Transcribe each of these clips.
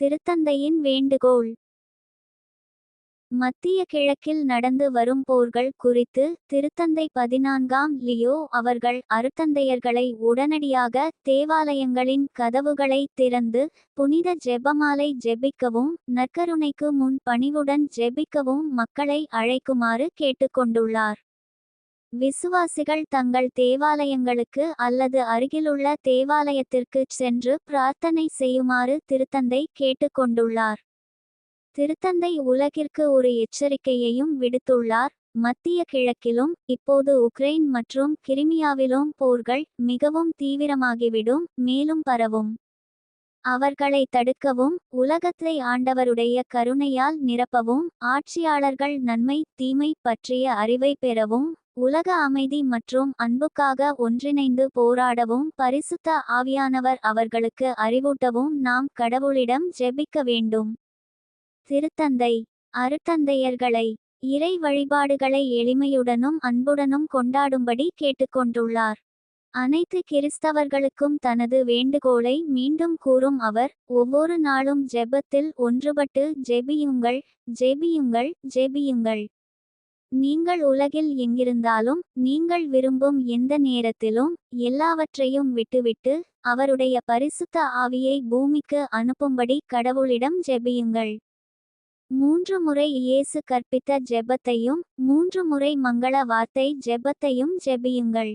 திருத்தந்தையின் வேண்டுகோள். மத்திய கிழக்கில் நடந்து வரும் போர்கள் குறித்து திருத்தந்தை பதினான்காம் லியோ அவர்கள் அருத்தந்தையர்களை உடனடியாக தேவாலயங்களின் கதவுகளை திறந்து புனித ஜெபமாலை ஜெபிக்கவும் நற்கருணைக்கு முன் பணிவுடன் ஜெபிக்கவும் மக்களை அழைக்குமாறு கேட்டுக்கொண்டுள்ளார். விசுவாசிகள் தங்கள் தேவாலயங்களுக்கு அல்லது அருகிலுள்ள தேவாலயத்திற்கு சென்று பிரார்த்தனை செய்யுமாறு திருத்தந்தை கேட்டுக்கொண்டுள்ளார். திருத்தந்தை உலகிற்கு ஒரு எச்சரிக்கையையும் விடுத்துள்ளார். மத்திய கிழக்கிலும் இப்போது உக்ரைன் மற்றும் கிரிமியாவிலும் போர்கள் மிகவும் தீவிரமாகிவிடும் மேலும் பரவும். அவர்களை தடுக்கவும் உலகத்தை ஆண்டவருடைய கருணையால் நிரப்பவும் ஆட்சியாளர்கள் நன்மை தீமை பற்றிய அறிவை பெறவும் உலக அமைதி மற்றும் அன்புக்காக ஒன்றிணைந்து போராடவும் பரிசுத்த ஆவியானவர் அவர்களுக்கு அறிவூட்டவும் நாம் கடவுளிடம் ஜெபிக்க வேண்டும். திருத்தந்தை அருத்தந்தையர்களை இறை வழிபாடுகளை எளிமையுடனும் அன்புடனும் கொண்டாடும்படி கேட்டுக்கொண்டுள்ளார். அனைத்து கிறிஸ்தவர்களுக்கும் தனது வேண்டுகோளை மீண்டும் கூறும் அவர் ஒவ்வொரு நாளும் ஜெபத்தில் ஒன்றுபட்டு ஜெபியுங்கள் ஜெபியுங்கள் ஜெபியுங்கள். நீங்கள் உலகில் எங்கிருந்தாலும் நீங்கள் விரும்பும் எந்த நேரத்திலும் எல்லாவற்றையும் விட்டுவிட்டு அவருடைய பரிசுத்த ஆவியை பூமிக்கு அனுப்பும்படி கடவுளிடம் ஜெபியுங்கள். மூன்று முறை இயேசு கற்பித்த ஜெபத்தையும் மூன்று முறை மங்கள வார்த்தை ஜெபத்தையும் ஜெபியுங்கள்.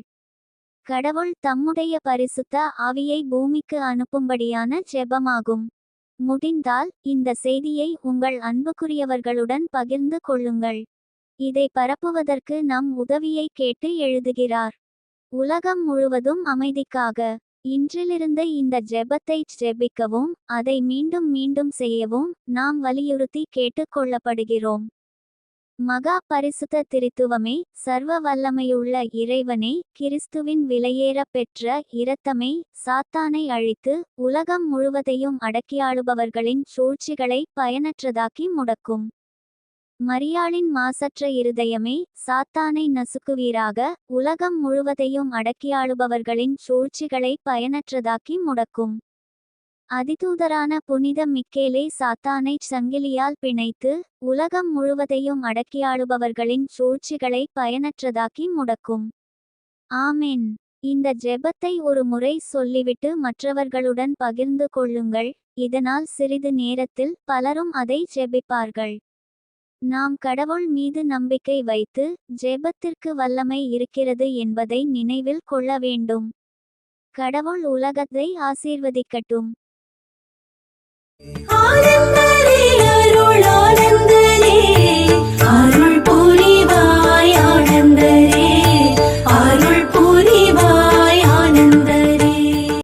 கடவுள் தம்முடைய பரிசுத்த ஆவியை பூமிக்கு அனுப்பும்படியான ஜெபமாகும். முடிந்தால் இந்த செய்தியை உங்கள் அன்புக்குரியவர்களுடன் பகிர்ந்து கொள்ளுங்கள். இதை பரப்புவதற்கு நம் உதவியை கேட்டு எழுதுகிறார். உலகம் முழுவதும் அமைதிக்காக இன்றிலிருந்து இந்த ஜெபத்தை ஜெபிக்கவும் அதை மீண்டும் மீண்டும் செய்யவும் நாம் வலியுறுத்தி கேட்டுக் கொள்ளப்படுகிறோம். மகா பரிசுத்த திருத்துவமே சர்வ வல்லமையுள்ள இறைவனே கிறிஸ்துவின் விலையேற பெற்ற இரத்தமே சாத்தானை அழித்து உலகம் முழுவதையும் அடக்கியாளுபவர்களின் சூழ்ச்சிகளை பயனற்றதாக்கி முடக்கும். மரியாளின் மாசற்ற இருதயமே சாத்தானை நசுக்குவீராக உலகம் முழுவதையும் அடக்கியாளுபவர்களின் சூழ்ச்சிகளை பயனற்றதாக்கி முடக்கும். அதிதூதரான புனித மிக்கேலே சாத்தானை சங்கிலியால் பிணைத்து உலகம் முழுவதையும் அடக்கியாளுபவர்களின் சூழ்ச்சிகளை பயனற்றதாக்கி முடக்கும். ஆமென். இந்த ஜெபத்தை ஒரு முறை சொல்லிவிட்டு மற்றவர்களுடன் பகிர்ந்து கொள்ளுங்கள் இதனால் சிறிது நேரத்தில் பலரும் அதை ஜெபிப்பார்கள். நாம் கடவுள் மீது நம்பிக்கை வைத்து ஜெபத்திற்கு வல்லமை இருக்கிறது என்பதை நினைவில் கொள்ள வேண்டும். கடவுள் உலகத்தை ஆசீர்வதிக்கட்டும்.